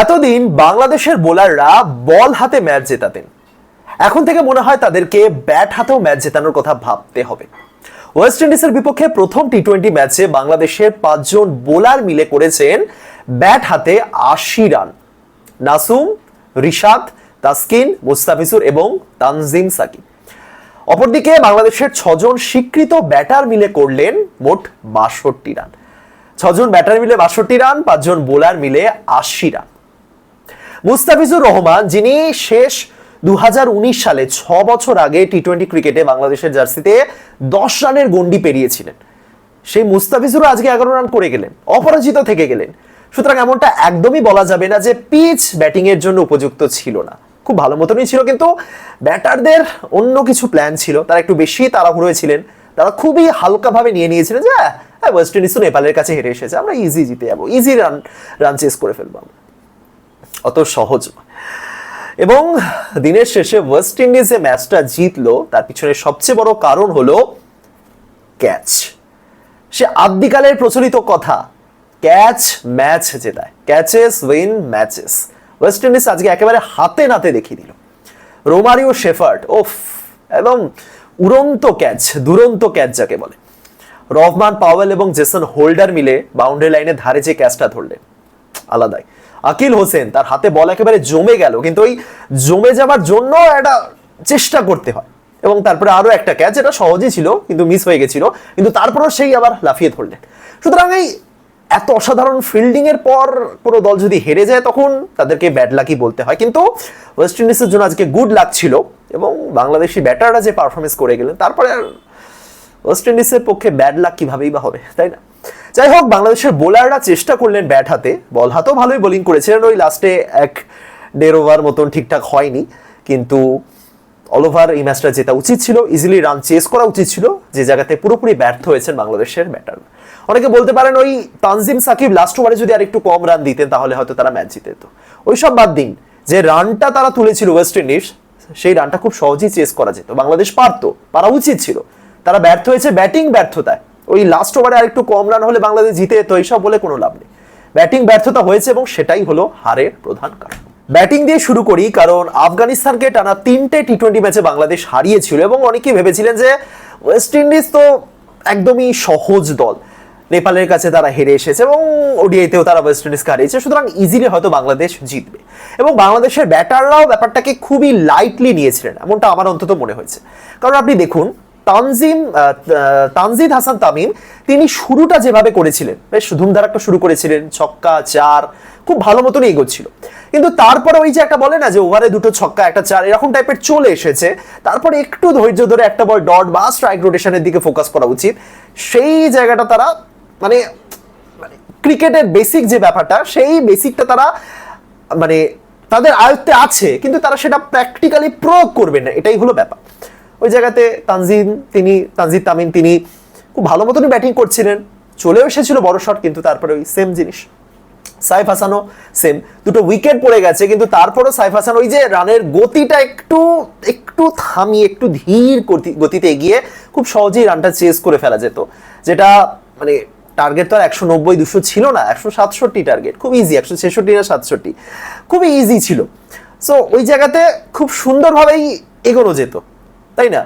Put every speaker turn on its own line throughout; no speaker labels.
এতদিন বাংলাদেশের বোলাররা বল হাতে ম্যাচ জেতাতেন। এখন থেকে মনে হয় তাদেরকে ব্যাট হাতেও ম্যাচ জেতানোর কথা ভাবতে হবে। ওয়েস্ট ইন্ডিজের বিপক্ষে প্রথম টি টোয়েন্টি ম্যাচে বাংলাদেশের পাঁচজন বোলার মিলে করেছেন ব্যাট হাতে আশি রান। নাসুম, রিশাদ, তাসকিন, মুস্তাফিজুর এবং তানজিম সাকিব অপরদিকে বাংলাদেশের ছজন স্বীকৃত ব্যাটার মিলে করলেন মোট বাষট্টি রান। ছজন ব্যাটার মিলে বাষট্টি রান, পাঁচজন বোলার মিলে আশি রান। মুস্তাফিজুর রহমান, যিনি শেষ দু হাজার উনিশ সালে ছ বছর আগে টি টোয়েন্টি ক্রিকেটে বাংলাদেশের জার্সিতে দশ রানের গন্ডি পেরিয়েছিলেন। সেই মুস্তাফিজুরও আজকে এগারো রান করে গেলেন, অপরাজিত থেকে গেলেন। সুতরাং এমনটা একদমই বলা যাবে না যে পিচ ব্যাটিং এর জন্য উপযুক্ত ছিল না। খুব ভালো মতনই ছিল, কিন্তু ব্যাটারদের অন্য কিছু প্ল্যান ছিল। তারা একটু বেশি তাড়াহুড়োয় ছিলেন। তারা খুবই হালকাভাবে নিয়ে নিয়েছিলেন যে হ্যাঁ ওয়েস্ট ইন্ডিজ তো নেপালের কাছে হেরে এসেছে। আমরা ইজি জিতে যাব ইজি রান রান চেস করে ফেলব আমরা। অত সহজ এবং দিনের শেষে ওয়েস্ট ইন্ডিজ যে ম্যাচটা জিতলো, তার পিছনে সবচেয়ে বড় কারণ হলো ক্যাচ। সে আদ্যিকালের প্রচলিত কথা, catch match জেতায়। Catches win matches. West Indies আজকে একেবারে হাতে নাতে দেখিয়ে দিল। রোমারিও শেফার্ড, ওফ এবং উড়ন্ত ক্যাচ, দুরন্ত ক্যাচ যাকে বলে। রহমান পাওয়েল এবং জেসন হোল্ডার মিলে বাউন্ডারি লাইনের ধারে যে ক্যাচটা ধরলেন, আলাদাই। আকিল হোসেন, তার হাতে বল একেবারে জমে গেল, কিন্তু ওই জমে যাওয়ার জন্য একটা চেষ্টা করতে হয়। এবং তারপরে আরও একটা ক্যাচ যেটা সহজই ছিল, কিন্তু মিস হয়ে গেছিল, কিন্তু তারপরেও সেই আবার লাফিয়ে ধরলেন। সুতরাং এই এত অসাধারণ ফিল্ডিং এর পর কোনো দল যদি হেরে যায়, তখন তাদেরকে ব্যাড লাকি বলতে হয়। কিন্তু ওয়েস্ট ইন্ডিজের জন্য আজকে গুড লাক ছিল, এবং বাংলাদেশি ব্যাটাররা যে পারফরমেন্স করে গেলেন, তারপরে আর ওয়েস্ট ইন্ডিজের পক্ষে ব্যাড লাক কিভাবেই বা হবে, তাই না? যাই হোক, বাংলাদেশের বোলাররা চেষ্টা করলেন ব্যাট হাতে। বল হাতেও ভালোই বোলিং করেছিলেন। ওই লাস্টে এক দেড় ওভার মতন ঠিকঠাক হয়নি। কিন্তু অল ওভার এই ম্যাচটা জেতা উচিত ছিল। ইজিলি রান চেস করা উচিত ছিল। যে জায়গাতে পুরোপুরি ব্যর্থ হয়েছেন বাংলাদেশের ব্যাটার অনেকে বলতে পারেন, ওই তানজিম সাকিব লাস্ট ওভারে যদি আর একটু কম রান দিতেন, তাহলে হয়তো তারা ম্যাচ জিতে ওই সব বাদ দিন। যে রানটা তারা তুলেছিল ওয়েস্ট ইন্ডিজ সেই রানটা খুব সহজেই চেস করা যেত। বাংলাদেশ পারতো, পারা উচিত ছিল। তারা ব্যর্থ হয়েছে, ব্যাটিং ব্যর্থতায়। ওই লাস্ট ওভারে আর একটু কম রান হলে বাংলাদেশ জিতে যেত, এইসব বলে কোনো লাভ নেই। ব্যাটিং ব্যর্থতা হয়েছে এবং সেটাই হলো হারের প্রধান কারণ। ব্যাটিং দিয়ে শুরু করি, কারণ আফগানিস্তানকে টানা তিনটে টি টোয়েন্টি ম্যাচে বাংলাদেশ হারিয়েছিল এবং অনেকেই ভেবেছিলেন যে ওয়েস্ট ইন্ডিজ তো একদমই সহজ দল। নেপালের কাছে তারা হেরে এসেছে এবং ওডিআইতেও তারা ওয়েস্ট ইন্ডিজকে হারিয়েছে, সুতরাং ইজিলি হয়তো বাংলাদেশ জিতবে। এবং বাংলাদেশের ব্যাটাররাও ব্যাপারটাকে খুবই লাইটলি নিয়েছিলেন, এমনটা আমার অন্তত মনে হয়েছে। কারণ আপনি দেখুন তানজিম তানজিদ হাসান তামিম, তিনি শুরুটা যেভাবে করেছিলেন, বেশ ধুমধার একটা শুরু করেছিলেন, ছক্কা, চার, খুব ভালো মতনই এগোচ্ছিল। কিন্তু তারপরে ওই যে একটা বলে না যে ওভারে দুটো ছক্কা, একটা চার, এরকম টাইপের চলে এসেছে। তারপরে একটু ধৈর্য ধরে একটা বল ডট বা স্ট্রাইক রোটেশনের দিকে ফোকাস করা উচিত। সেই জায়গাটা তারা মানে মানে ক্রিকেটের বেসিক যে ব্যাপারটা, সেই বেসিকটা তারা মানে তাদের আয়ত্তে আছে, কিন্তু তারা সেটা প্র্যাকটিক্যালি প্রয়োগ করবে না। এটাই হলো ব্যাপার। ওই জায়গাতে তানজিম তিনি, তানজিদ তামিম, তিনি খুব ভালো মতনই ব্যাটিং করছিলেন। চলেও এসেছিল বড় শট কিন্তু তারপরে ওই সেম জিনিস। সাইফ হাসানও সেম দুটো উইকেট পড়ে গেছে, কিন্তু তারপরও সাইফ হাসান ওই যে রানের গতিটা একটু একটু থামিয়ে, একটু ধীর গতি- গতিতে এগিয়ে খুব সহজেই রানটা চেস করে ফেলা যেত। যেটা মানে টার্গেট তো আর একশো নব্বই, দুশো ছিল না, একশো সাতষট্টি টার্গেট খুব ইজি একশো ছেষট্টি না সাতষট্টি। খুবই ইজি ছিল। সো ওই জায়গাতে খুব সুন্দরভাবেই এগোনো যেত। তাই না?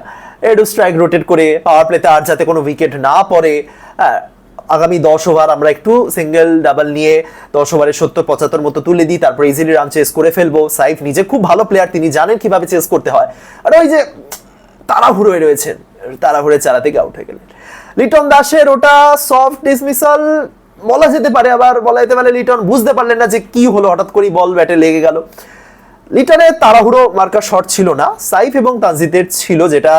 একটু স্ট্রাইক রোটেট করে পাওয়ার প্লেতে আর যাতে কোনো উইকেট না পড়ে হ্যাঁ, আগামী দশ ওভার আমরা একটু সিঙ্গেল ডাবল নিয়ে দশ ওভারে সত্তর পঁচাত্তর মতো তুলে দিই তারপর ইজিলি রান চেস করে ফেলব। সাইফ নিজে খুব ভালো প্লেয়ার তিনি জানেন কীভাবে চেস করতে হয়। আর ওই যে তাড়াহুড়োয় রয়েছেন তাড়াহুড়ে চালা থেকে আউট হয়ে গেলেন। লিটন দাসের ওটা সফট ডিসমিসাল বলা যেতে পারে আবার বলা যেতে পারে লিটন বুঝতে পারলেন না যে কি হলো হঠাৎ করে বল ব্যাটে লেগে গেল। লিটনের তাড়াহুড়ো মার্কার শট ছিল না, সাইফ এবং তানজিদের ছিল যেটা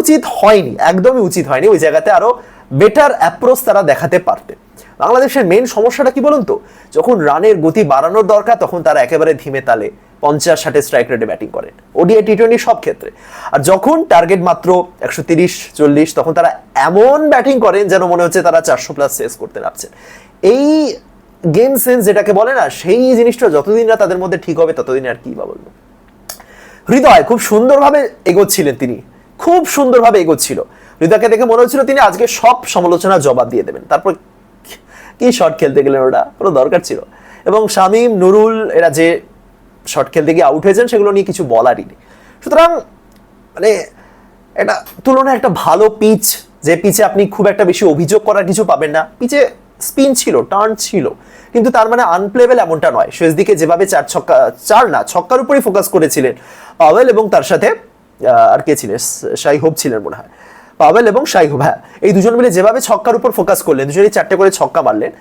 উচিত হয়নি, একদমই উচিত হয়নি, ওই জায়গাতে আরও বেটার অ্যাপ্রোচ তারা দেখাতে পারতেন বাংলাদেশের মেন সমস্যাটা কি বলুন তো? যখন রানের গতি বাড়ানোর দরকার, তখন তারা একেবারে ধীমে তালে পঞ্চাশ ষাটে স্ট্রাইক রেটে ব্যাটিং করেন ওডিআই টি টোয়েন্টি সব ক্ষেত্রে। আর যখন টার্গেট মাত্র একশো তিরিশ, চল্লিশ, তখন তারা এমন ব্যাটিং করেন যেন মনে হচ্ছে তারা চারশো প্লাস চেস করতে নামছেন। এই গেম সেন্স যেটাকে বলে না, সেই জিনিসটা যতদিন না তাদের মধ্যে ঠিক হবে, ততদিন আর কি বা বলব। হৃদয় খুব সুন্দরভাবে এগোচ্ছিলেন তিনি। খুব সুন্দরভাবে এগোচ্ছিল। হৃদয়কে দেখে মনে হচ্ছিল তিনি আজকে সব সমালোচনা জবাব দিয়ে দেবেন। তারপর কি শট খেলতে গেলেন ওটা কোনো দরকার ছিল। এবং শামীম, নুরুল, এরা যে শট খেলতে গিয়ে আউট হয়েছেন, সেগুলো নিয়ে কিছু বলারই নেই। সুতরাং মানে এটা তুলনায় একটা ভালো পিচ যে পিচে আপনি খুব একটা বেশি অভিযোগ করার কিছু পাবেন না। পিচে স্পিন ছিল, টার্ন ছিল। কিন্তু তার মানে আনপ্লেবেল এমনটা নয়। শেষ দিকে যেভাবে চার ছক্কা, চার না, ছক্কার উপরেই ফোকাস করেছিলেন পাওয়েল এবং তার সাথে আর কে ছিলেন? শাই হোপ ছিলেন মনে হয়। পাওয়েল এবং শাই হোপ হ্যাঁ এই দুজন মিলে যেভাবে ছক্কার উপর ফোকাস করলেন, দুজনেই চারটে করে ছক্কা মারলেন,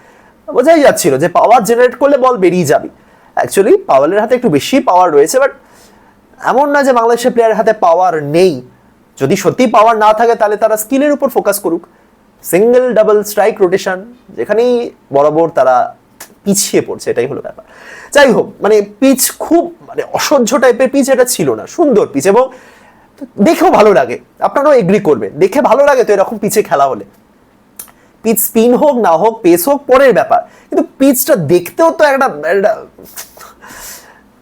বোঝাই যাচ্ছিল যে পাওয়ার জেনারেট করলে বল বেরিয়ে যাবে। অ্যাকচুয়ালি পাওয়েলের হাতে একটু বেশি পাওয়ার রয়েছে বাট এমন না যে বাংলাদেশের প্লেয়ারের হাতে পাওয়ার নেই। যদি সত্যি পাওয়ার না থাকে, তাহলে তারা স্কিলের উপর ফোকাস করুক। সিঙ্গেল ডাবল স্ট্রাইক রোটেশন যেখানেই বরাবর তারা পিছিয়ে পড়ছে, এটাই হলো ব্যাপার। যাই হোক মানে পিচ খুব মানে অসহ্য টাইপের পিচ এটা ছিল না, সুন্দর পিচ এবং দেখেও ভালো লাগে, আপনারাও এগ্রি করবেন, দেখে ভালো লাগে তো এরকম পিচে খেলা হলে। পিচ স্পিন হোক, না হোক পেস হোক, পরের ব্যাপার। কিন্তু পিচটা দেখতেও তো একটা একটা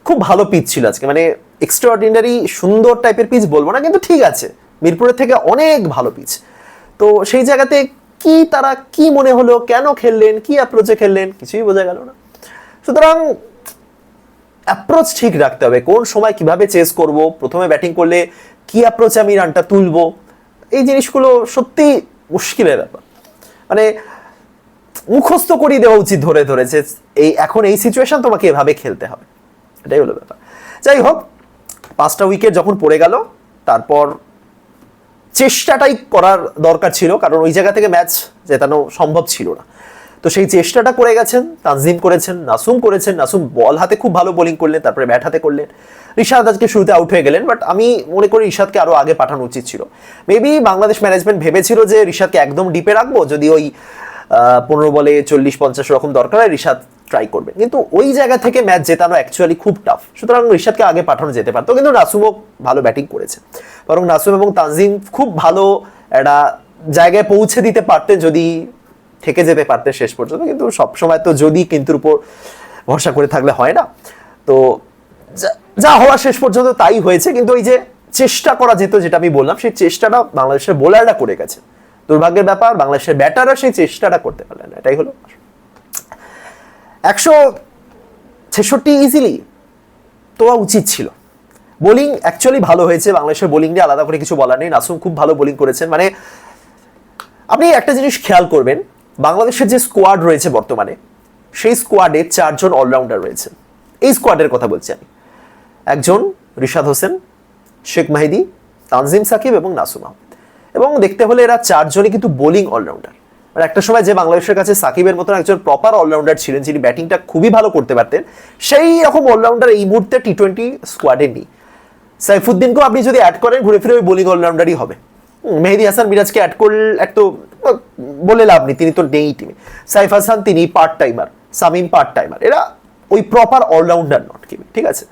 খুব ভালো পিচ ছিল আজকে মানে এক্সট্রাঅর্ডিনারি সুন্দর টাইপের পিচ বলব না, কিন্তু ঠিক আছে। মিরপুরের থেকে অনেক ভালো পিচ তো সেই জায়গাতে কি তারা কি মনে হলো, কেন খেললেন, কি অ্যাপ্রোচে খেললেন, কিছুই বোঝা গেল না। সুতরাং অ্যাপ্রোচ ঠিক রাখতে হবে, কোন সময় কীভাবে চেস করব, প্রথমে ব্যাটিং করলে কি অ্যাপ্রোচে আমি রানটা তুলবো, এই জিনিসগুলো সত্যি মুশকিলের ব্যাপার। মানে মুখস্থ করিয়ে দেওয়া উচিত ধরে ধরে যে এই এখন এই সিচুয়েশন তোমাকে এভাবে খেলতে হবে। এটাই হলো ব্যাপার। যাই হোক, পাঁচটা উইকেট যখন পড়ে গেল, তারপর চেষ্টাটাই করার দরকার ছিল, কারণ ওই জায়গা থেকে ম্যাচ জেতানো সম্ভব ছিল না। তো সেই চেষ্টাটা করে গেছেন, তানজিম করেছেন, নাসুম করেছেন। নাসুম বল হাতে খুব ভালো বোলিং করলেন, তারপরে ব্যাট হাতে করলেন। রিশাদ আজকে শুরুতে আউট হয়ে গেলেন বাট আমি মনে করি রিশাদকে আরও আগে পাঠানো উচিত ছিল। মেবি বাংলাদেশ ম্যানেজমেন্ট ভেবেছিল যে রিশাদকে একদম ডিপে রাখব, যদি ওই পনেরো বলে চল্লিশ পঞ্চাশ রকম দরকার হয়, রিশাদ ট্রাই করবে কিন্তু ওই জায়গা থেকে ম্যাচ জেতানো অ্যাকচুয়ালি খুব টাফ সুতরাং রিশাদকে আগে পাঠানো যেতে পারতো, কিন্তু নাসুমও ভালো ব্যাটিং করেছে। বরং নাসুম এবং তানজিম খুব ভালো একটা জায়গায় পৌঁছে দিতে পারতেন যদি থেকে যেতে পারতে শেষ পর্যন্ত। কিন্তু সবসময় তো যদি কিন্তুর উপর ভরসা করে থাকলে হয় না। তো যা- যা হওয়া শেষ পর্যন্ত তাই হয়েছে। কিন্তু ওই যে চেষ্টা করা যেত, যেটা আমি বললাম, সেই চেষ্টাটা বাংলাদেশের বোলাররা করে গেছে। দুর্ভাগ্যের ব্যাপার, বাংলাদেশের ব্যাটাররা সেই চেষ্টাটা করতে পারলেন না। এটাই হলো একশো ছেষট্টি ইজিলি তোয়া উচিত ছিল। বোলিং অ্যাকচুয়ালি ভালো হয়েছে, বাংলাদেশের বোলিং নিয়ে আলাদা করে কিছু বলার নেই। নাসুম খুব ভালো বোলিং করেছেন। মানে আপনি একটা জিনিস খেয়াল করবেন, বাংলাদেশের যে স্কোয়াড রয়েছে বর্তমানে, সেই স্কোয়াডে চারজন অলরাউন্ডার রয়েছে। এই স্কোয়াডের কথা বলছি আমি। একজন রিশাদ হোসেন, শেখ মাহিদি, তানজিম সাকিব এবং নাসুম এবং দেখতে হলে এরা চারজনই কিন্তু বোলিং অলরাউন্ডার মানে একটা সময় যে বাংলাদেশের কাছে সাকিবের মতন একজন প্রপার অলরাউন্ডার ছিলেন, যিনি ব্যাটিংটা খুবই ভালো করতে পারতেন, সেই রকম অলরাউন্ডার এই মুহূর্তে টি টোয়েন্টি স্কোয়াডে নেই। সাইফুদ্দিনকেও আপনি যদি অ্যাড করেন, ঘুরে ফিরে ওই বোলিং অলরাউন্ডারই হবে। মেহেদি হাসান, মিরাজকে অ্যাড করলে এক তো বলে লাভ নেই, তিনি তো নেই টিমে সাইফ হাসান, তিনি part timer Shamim part timer এরা ওই প্রপার অলরাউন্ডার নট কিমি ঠিক আছে?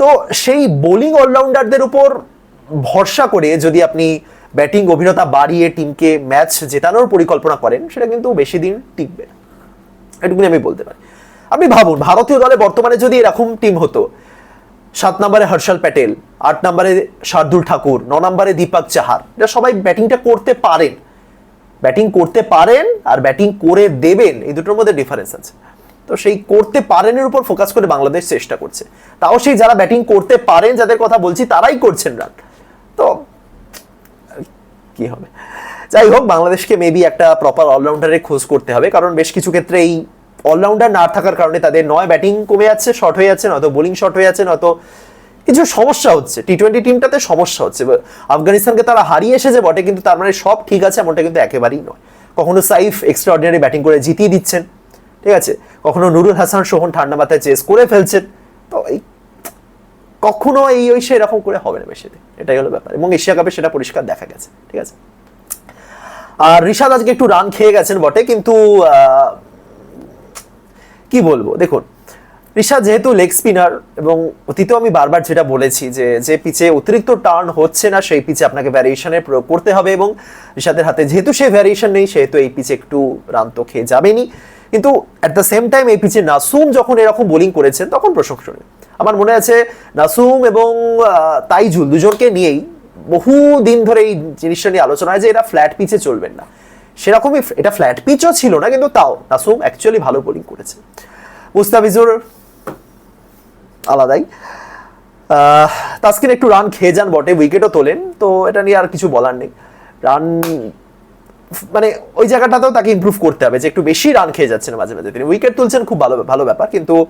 তো সেই বোলিং অলরাউন্ডারদের উপর ভরসা করে যদি আপনি ব্যাটিং অভিজ্ঞতা বাড়িয়ে টিমকে ম্যাচ জেতানোর পরিকল্পনা করেন, সেটা কিন্তু বেশি দিন টিকবে না। এটুকুনি আমি বলতে পারি। আপনি ভাবুন, ভারতীয় দলে বর্তমানে যদি এরকম টিম হতো, সাত নম্বরে হর্ষল প্যাটেল, আট নম্বরে শার্দুল ঠাকুর, ন নম্বরে দীপক চাহার, এরা সবাই ব্যাটিংটা করতে পারেন। ব্যাটিং করতে পারেন আর ব্যাটিং করে দেবেন, এই দুটোর মধ্যে ডিফারেন্স আছে। তো সেই করতে পারেনের উপর ফোকাস করে বাংলাদেশ চেষ্টা করছে। তাও সেই যারা ব্যাটিং করতে পারেন, যাদের কথা বলছি, তারাই করছেন রান। তো কি হবে? যাই হোক, বাংলাদেশকে মেবি একটা প্রপার অলরাউন্ডারের খোঁজ করতে হবে, কারণ বেশ কিছু ক্ষেত্রে এই অলরাউন্ডার না থাকার কারণে তাদের নয় ব্যাটিং কমে যাচ্ছে শর্ট হয়ে যাচ্ছে, নয়তো বোলিং শর্ট হয়ে যাচ্ছে, নয়তো কিছু সমস্যা হচ্ছে। টি টোয়েন্টি টিমটাতে সমস্যা হচ্ছে। আফগানিস্তানকে তারা হারিয়ে এসেছে বটে, কিন্তু তার মানে সব ঠিক আছে, এমনটা কিন্তু একেবারেই নয়। কখনো সাইফ এক্সট্রা অর্ডিনারি ব্যাটিং করে জিতিয়ে দিচ্ছেন, ঠিক আছে? কখনো নুরুল হাসান, সোহন, ঠান্ডা মাথায় চেস করে ফেলছেন, তো এই কখনো এই ওই সেরকম করে হবে না বেশি এটাই হলো ব্যাপার। এবং এশিয়া কাপে সেটা পরিষ্কার দেখা গেছে, ঠিক আছে? আর ঋষাদ আজকে একটু রান খেয়ে গেছেন বটে, কিন্তু কি বলব? দেখুন ঋষাদ যেহেতু লেগ স্পিনার এবং অতীতেও আমি বারবার যেটা বলেছি যে যে পিচে অতিরিক্ত টার্ন হচ্ছে না, সেই পিচে আপনাকে ভ্যারিয়েশনের প্রয়োগ করতে হবে এবং ঋষাদের হাতে যেহেতু সেই ভ্যারিয়েশন নেই, সেহেতু এই পিচে একটু রান তো খেয়ে যাবেনি কিন্তু অ্যাট দ্য সেম টাইম এই পিচে নাসুম যখন এরকম বোলিং করেছেন, তখন প্রশংসনীয়। আমার মনে আছে নাসুম এবং তাইজুল দুজনকে নিয়েই বহু দিন ধরে এই জিনিসটা নিয়ে আলোচনা হয় যে এরা ফ্ল্যাট পিচে চলবেন না। সেরকমই এটা ফ্ল্যাট পিচও ছিল না, কিন্তু তাও নাসুম অ্যাকচুয়ালি ভালো বোলিং করেছে। মুস্তাফিজুর আলাদাই। তাসকিন একটু রান খেয়ে যান বটে উইকেটও তোলেন, তো এটা নিয়ে আর কিছু বলার নেই। রান মানে ওই জায়গাটাতেও তাকে ইমপ্রুভ করতে হবে যে একটু বেশি রান খেয়ে যাচ্ছেন মাঝে মাঝে। তিনি উইকেট তুলছেন, খুব ভালো ভালো ব্যাপার। কিন্তু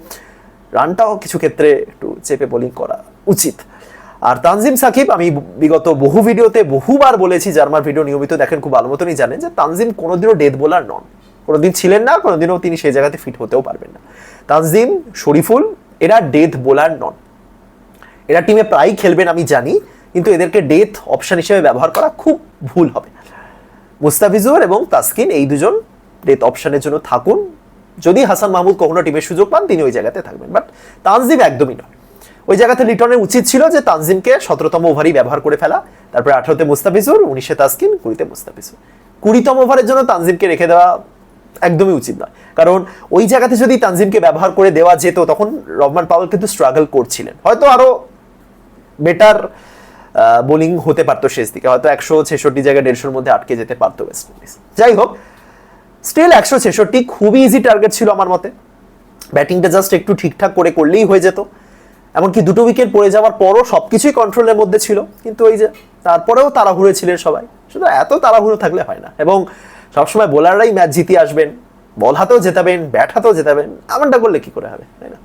রানটাও কিছু ক্ষেত্রে একটু চেপে বোলিং করা উচিত। আর তানজিম সাকিব, আমি বিগত বহু ভিডিওতে বহুবার বলেছি জার্মার ভিডিও নিয়মিত দেখেন, খুব ভালো মতনই জানেন, যে তানজিম কোনোদিনও ডেথ বোলার নন। কোনোদিন ছিলেন না, কোনোদিনও তিনি সেই জায়গাতে ফিট হতেও পারবেন না। তানজিম, শরীফুল, এরা ডেথ বোলার নন। এরা টিমে প্রায়ই খেলবেন, আমি জানি। কিন্তু এদেরকে ডেথ অপশন হিসেবে ব্যবহার করা খুব ভুল হবে। মুস্তাফিজুর এবং তাসকিন এই দুজন ডেথ অপশনের জন্য থাকুন। যদি হাসান মাহমুদ কখনো টিমের সুযোগ পান, তিনি ওই জায়গাতে থাকবেন। বাট তানজিম একদমই নয়। ওই জায়গাতে লিটনের উচিত ছিল যে তানজিমকে সতেরোতম ওভারই ব্যবহার করে ফেলা। তারপরে আঠারোতে মুস্তাফিজুর, উনিশে তাসকিন, কুড়িতে মুস্তাফিজুর। কুড়িতম ওভারের জন্য তানজিমকে রেখে দেওয়া একদমই উচিত নয়। কারণ ওই জায়গাতে যদি তানজিমকে ব্যবহার করে দেওয়া যেত, তখন রহমান পাওয়াল কিন্তু স্ট্রাগল করছিলেন। হয়তো আরও বেটার বোলিং হতে পারতো শেষ দিকে। হয়তো একশো ছেষট্টি জায়গায় দেড়শোর মধ্যে আটকে যেতে পারতো ওয়েস্ট ইন্ডিজ যাই হোক স্টিল একশো ছেষট্টি খুবই ইজি টার্গেট ছিল আমার মতে। ব্যাটিংটা জাস্ট একটু ঠিকঠাক করে করলেই হয়ে যেত। এমনকি দুটো উইকেট পড়ে যাওয়ার পরও সবকিছুই কন্ট্রোলের মধ্যে ছিল। কিন্তু ওই যে তারপরেও তাড়াহুড়ো ছিলেন সবাই। শুধু এত তাড়াহুড়ো থাকলে হয় না। এবং সবসময় বোলাররাই ম্যাচ জিতে আসবেন। বল হাতেও জেতাবেন ব্যাট হাতেও জেতাবেন। এমনটা করলে কি করে হবে, তাই না?